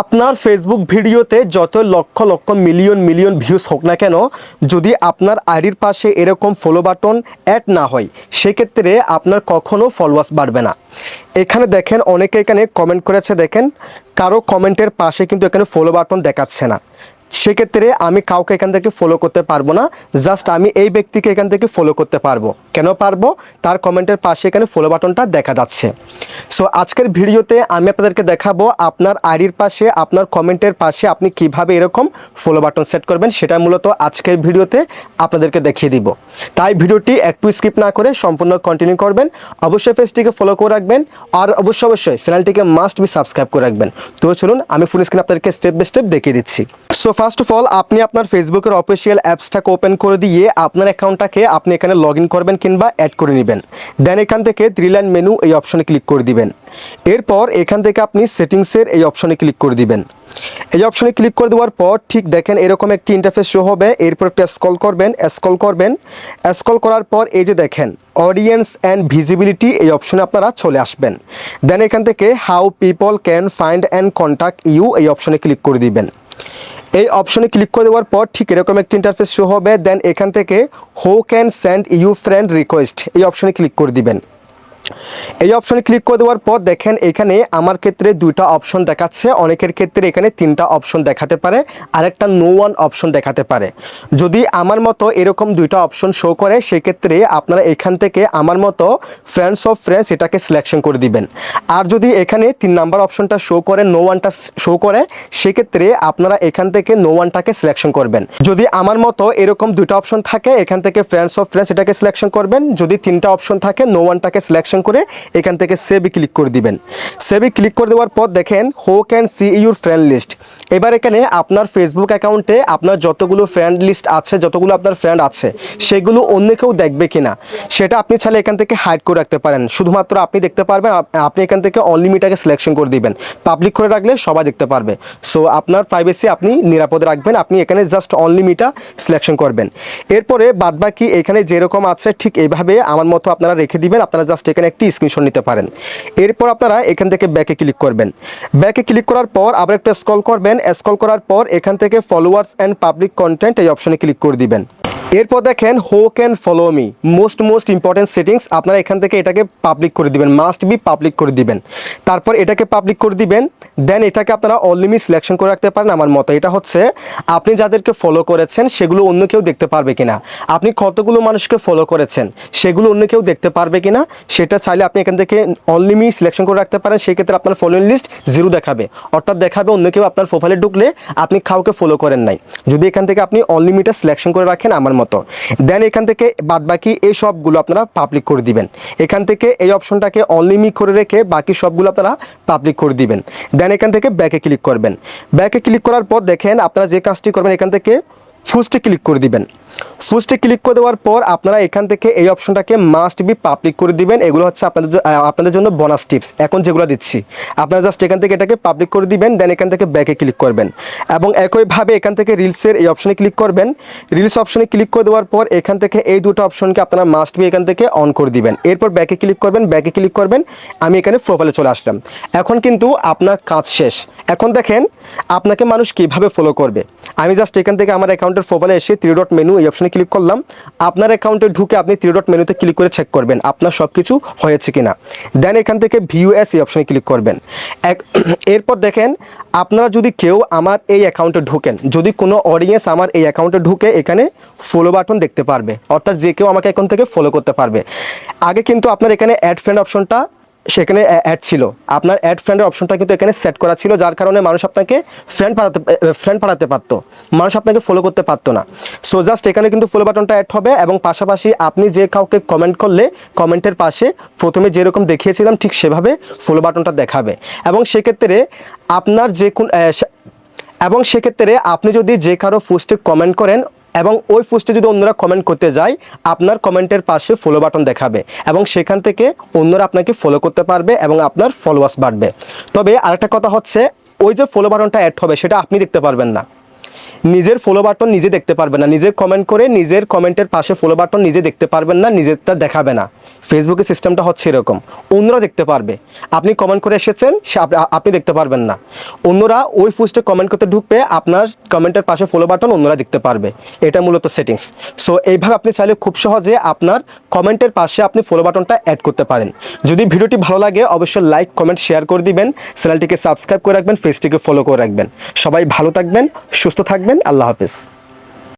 আপনার ফেসবুক ভিডিওতে যত lakh lakh million million views হোক না কেন, যদি আপনার আইডির পাশে এরকম ফলো বাটন অ্যাড না হয়, সেক্ষেত্রে আপনার কখনো ফলোয়ার্স বাড়বে না। এখানে দেখেন, অনেকে এখানে কমেন্ট করেছে, দেখেন, কারও কমেন্টের পাশে কিন্তু এখানে ফলো বাটন দেখাচ্ছে না। সেক্ষেত্রে আমি কাউকে এখান থেকে ফলো করতে পারব না। জাস্ট আমি এই ব্যক্তিকে এখান থেকে ফলো করতে পারব। কেন পারব? তার কমেন্টের পাশে এখানে ফলো বাটনটা দেখা যাচ্ছে। সো আজকের ভিডিওতে আমি আপনাদেরকে দেখাবো আপনার আইডির পাশে, আপনার কমেন্টের পাশে আপনি কীভাবে এরকম ফলো বাটন সেট করবেন, সেটা মূলত আজকের ভিডিওতে আপনাদেরকে দেখিয়ে দিব। তাই ভিডিওটি একটু স্কিপ না করে সম্পূর্ণ কন্টিনিউ করবেন। অবশ্যই ফেসটিকে ফলো করে রাখবেন আর অবশ্যই অবশ্যই চ্যানেলটিকে মাস্ট বি সাবস্ক্রাইব করে রাখবেন। তো চলুন, আমি ফুল স্ক্রিন আপনাদেরকে স্টেপ বাই স্টেপ দেখিয়ে দিচ্ছি। সো ফার্স্ট অফ অল আপনি আপনার ফেসবুকের অফিসিয়াল অ্যাপসটাকে ওপেন করে দিয়ে আপনার অ্যাকাউন্টটাকে আপনি এখানে লগ করবেন কিংবা অ্যাড করে নেবেন। দেন এখান থেকে থ্রি লাইন মেনু এই অপশনে ক্লিক করে দিবেন। এরপর এখান থেকে আপনি সেটিংসের এই অপশনে ক্লিক করে দিবেন। এই অপশনে ক্লিক করে দেওয়ার পর ঠিক দেখেন এরকম একটি ইন্টারফেস শো হবে। এরপর একটু স্ক্রল করবেন স্ক্রল করবেন। স্ক্রল করার পর এই যে দেখেন অডিয়েন্স অ্যান্ড ভিজিবিলিটি এই অপশনে আপনারা চলে আসবেন। দেন এখান থেকে how people can find and contact you এই অপশনে ক্লিক করে দিবেন। এই অপশনে ক্লিক করে দেওয়ার পর ঠিক এরকম একটি ইন্টারফেস শো হবে। দেন এখান থেকে who can send you friend request এই অপশনে ক্লিক করে দিবেন। এই অপশনে ক্লিক করে দেওয়ার পর দেখেন এখানে আমার ক্ষেত্রে দুইটা অপশন দেখাচ্ছে। অনেকের ক্ষেত্রে এখানে তিনটা অপশন দেখাতে পারে, আরেকটা নো ওয়ান অপশন দেখাতে পারে। যদি আমার মতো এরকম দুইটা অপশন শো করে, সেক্ষেত্রে আপনারা এখান থেকে আমার মতো ফ্রেন্ডস অফ ফ্রেন্ডস এটাকে সিলেকশন করে দিবেন। আর যদি এখানে তিন নাম্বার অপশনটা শো করে নো ওয়ানটা শো করে, সেক্ষেত্রে আপনারা এখান থেকে নো ওয়ানটাকে সিলেকশন করবেন। যদি আমার মতো এরকম দুইটা অপশন থাকে, এখান থেকে ফ্রেন্ডস অফ ফ্রেন্ডস এটাকে সিলেকশন করবেন। যদি তিনটা অপশন থাকে নো ওয়ানটাকে সিলেকশন করে এখান থেকে সেভে ক্লিক করে দিবেন। সেভে ক্লিক করে দেওয়ার পর দেখেন who can see your friend list এবার এখানে আপনার ফেসবুক অ্যাকাউন্টে আপনার যতগুলো ফ্রেন্ড লিস্ট আছে, যতগুলো আপনার ফ্রেন্ড আছে, সেগুলো অন্য কেউ দেখবে কিনা, সেটা আপনি চাইলে এখান থেকে হাইড করে রাখতে পারেন। শুধুমাত্র আপনি দেখতে পারবেন আপনি এখান থেকে অনলিমিটাকে সিলেকশন করে দিবেন। পাবলিক করে রাখলে সবাই দেখতে পারবে। সো আপনার প্রাইভেসি আপনি নিরাপদে রাখবেন, আপনি এখানে জাস্ট অনলিমিটা সিলেকশন করবেন। এরপরে বাদবাকি এখানে যেরকম আছে, ঠিক এইভাবে আমার মতো আপনারা রেখে দিবেন, আপনারা জাস্ট এখানে একটি স্ক্রিনশট নিতে পারেন। এরপর আপনারা এখান থেকে ব্যাকে ক্লিক করবেন। ব্যাকে ক্লিক করার পর আবার একটা স্ক্রল করবেন। স্ক্রল করার পর এখান থেকে ফলোয়ার্স অ্যান্ড পাবলিক কন্টেন্ট এই অপশনে ক্লিক করে দিবেন। এরপর দেখেন who can follow me most most important settings আপনারা এখান থেকে এটাকে পাবলিক করে দিবেন। মাস্ট বি পাবলিক করে দিবেন। তারপর এটাকে পাবলিক করে দিবেন। দেন এটাকে আপনারা অনলিমি সিলেকশন করে রাখতে পারেন আমার মতো। এটা হচ্ছে, আপনি যাদেরকে ফলো করেছেন, সেগুলো অন্য কেউ দেখতে পারবে কিনা। আপনি কতগুলো মানুষকে ফলো করেছেন, সেগুলো অন্য কেউ দেখতে পারবে কিনা? সেটা চাইলে আপনি এখান থেকে অনলিমি সিলেকশন করে রাখতে পারেন। সেই ক্ষেত্রে আপনার ফলোইং লিস্ট জিরো দেখাবে। অর্থাৎ দেখাবে অন্য কেউ আপনার প্রোফাইলে ঢুকলে আপনি কাউকে ফলো করেন নাই। যদি এখান থেকে আপনি অনলিমিটা সিলেকশন করে রাখেন, আমার দেন এখান থেকে বাদবাকি এই সবগুলো আপনারা পাবলিক করে দিবেন। এখান থেকে এই অপশনটাকে অনলিমিট করে রেখে বাকি সবগুলো আপনারা পাবলিক করে দিবেন। দেন এখান থেকে ব্যাকে ক্লিক করবেন। ব্যাকে ক্লিক করার পর দেখেন আপনারা যে কাজটি করবেন, এখান থেকে ফুস্টে ক্লিক করে দিবেন। ফুস্টে ক্লিক করে দেওয়ার পর আপনারা এখান থেকে এই অপশনটাকে মাস্ট বি পাবলিক করে দিবেন। এগুলো হচ্ছে আপনাদের আপনাদের জন্য বোনাস টিপস এখন যেগুলো দিচ্ছি, আপনারা জাস্ট এখান থেকে এটাকে পাবলিক করে দিবেন দেন এখান থেকে ব্যাকে ক্লিক করবেন। এবং একইভাবে এখান থেকে রিলসের এই অপশনে ক্লিক করবেন। রিলস অপশনে ক্লিক করে দেওয়ার পর এখান থেকে এই দুটো অপশনকে আপনারা মাস্ট বি এখান থেকে অন করে দিবেন। এরপর ব্যাকে ক্লিক করবেন ব্যাকে ক্লিক করবেন। আমি এখানে প্রোফাইলে চলে আসলাম। এখন কিন্তু আপনার কাজ শেষ। এখন দেখেন আপনাকে মানুষ কীভাবে ফলো করবে। আমি জাস্ট এখান থেকে আমার অ্যাকাউন্টের প্রোফাইলে এসে থ্রি ডট মেনু এই অপশনে ক্লিক করলাম, আপনার অ্যাকাউন্টে ঢুকে আপনি থ্রি ডট মেনুতে ক্লিক করে চেক করবেন আপনার সব কিছু হয়েছে কি না দেন এখান থেকে ভিউ এস এই অপশনে ক্লিক করবেন। এক এরপর দেখেন, আপনারা যদি কেউ আমার এই অ্যাকাউন্টে ঢুকেন, যদি কোনো অডিয়েন্স আমার এই অ্যাকাউন্টে ঢুকে এখানে ফলো বাটন দেখতে পারবে, অর্থাৎ যে কেউ আমাকে এখন থেকে ফলো করতে পারবে। আগে কিন্তু আপনার এখানে অ্যাড ফ্রেন্ড অপশনটা সেখানে অ্যাড ছিল। আপনার অ্যাড ফ্রেন্ডের অপশনটা কিন্তু এখানে সেট করা ছিল, যার কারণে মানুষ আপনাকে ফ্রেন্ড পাঠাতে ফ্রেন্ড পাঠাতে পারতো। মানুষ আপনাকে ফলো করতে পারতো না। সো জাস্ট এখানে কিন্তু ফলো বাটনটা অ্যাড হবে এবং পাশাপাশি আপনি যে কাউকে কমেন্ট করলে কমেন্টের পাশে প্রথমে যেরকম দেখিয়েছিলাম, ঠিক সেভাবে ফলো বাটনটা দেখাবে। এবং সেক্ষেত্রে আপনার যে কোন এবং সেক্ষেত্রে আপনি যদি যে কারও পোস্টে কমেন্ট করেন এবং ওই পোস্টে যদি অন্যরা কমেন্ট করতে যায়, আপনার কমেন্টের পাশে ফলো বাটন দেখাবে এবং সেখান থেকে অন্যরা আপনাকে ফলো করতে পারবে এবং আপনার ফলোয়ার্স বাড়বে। তবে আরেকটা কথা হচ্ছে, ওই যে ফলো বাটনটা অ্যাড হবে, সেটা আপনি দেখতে পারবেন না। নিজের ফলো বাটন নিজে দেখতে পারবেন না। নিজে কমেন্ট করে নিজের কমেন্টের পাশে ফলো বাটন নিজে দেখতে পারবেন না, নিজেরটা দেখাবে না। ফেসবুকের সিস্টেমটা হচ্ছে এরকম। অন্যরা দেখতে পারবে। আপনি কমেন্ট করে এসেছেন আপনি দেখতে পারবেন না। অন্যরা ওই পোস্টে কমেন্ট করতে ঢুকবে, আপনার কমেন্টের পাশে ফলো বাটন অন্যরা দেখতে পারবে। এটা মূলত সেটিংস সো এইভাবে আপনি চাইলে খুব সহজে আপনার কমেন্টের পাশে আপনি ফলো বাটনটা অ্যাড করতে পারেন। যদি ভিডিওটি ভালো লাগে, অবশ্যই লাইক কমেন্ট শেয়ার করে দিবেন। চ্যানেলটিকে সাবস্ক্রাইব করে রাখবেন ফেসটিকে ফলো করে রাখবেন। সবাই ভালো থাকবেন, সুস্থ থাকবেন আল্লাহ হাফিজ।